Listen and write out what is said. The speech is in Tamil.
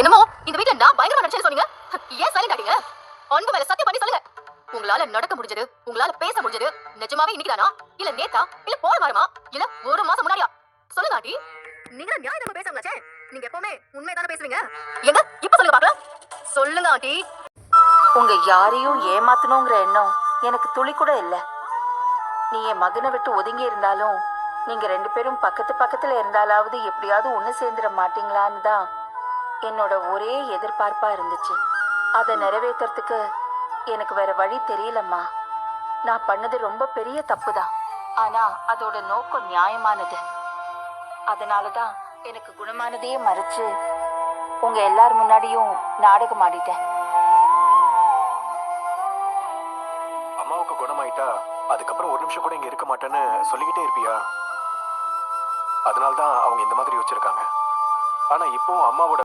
என்னமோ இந்த வீட்ல நான் பயங்கரமா நடிச்சேன்னு சொன்னீங்க. ஏன் சைலண்ட் ஆட்டீங்க அன்பு மேல சத்தியம் பண்ணி சொல்லுங்க. உங்களால நடக்க முடிஞ்சது உங்களால பேச முடிஞ்சது நிஜமாவே இன்னைக்குதானா இல்ல நேத்தா? இல்ல போன வாரமா? இல்ல ஒரு மாசம் முன்னாடியா? சொல்லுங்க ஆண்டி. நீங்க நியாயமா பேசாமலாச்சே நீங்க எப்பவுமே உண்மைதானே பேசுவீங்க? எங்க? இப்ப சொல்லுங்க பார்க்கலாம் சொல்லுங்க ஆண்டி. உங்க யாரையும் ஏமாத்தணுங்கிற எண்ணம் எனக்கு துளி கூட இல்ல. நீ என் மகனை விட்டு ஒதுங்கி இருந்தாலும் நீங்க ரெண்டு பேரும் பக்கத்து பக்கத்துல இருந்தாலாவது எப்படியாவது ஒண்ணு சேர்ந்துட மாட்டீங்களான்னு தான் என்னோட ஒரே எதிர்பார்ப்பா இருந்துச்சு. அதை நிறைவேற்றுறதுக்கு எனக்கு வேற வழி தெரியலம்மா. நான் பண்ணது ரொம்ப பெரிய தப்பு தான் ஆனா அதோட நோக்கம் நியாயமானது. அதனாலதான் எனக்கு குணமானதையே மறைச்சு உங்க எல்லார் முன்னாடியும் நாடகம் ஆடிட்டேன். அம்மாவுக்கு குணமாயிட்டா அதுக்கப்புறம் ஒரு நிமிஷம் கூட இங்க இருக்க மாட்டேன்னு சொல்லிக்கிட்டே இருப்பியா? அதனால தான் அவங்க இந்த மாதிரி வச்சிருக்காங்க ஆனா இப்போ அம்மாவோட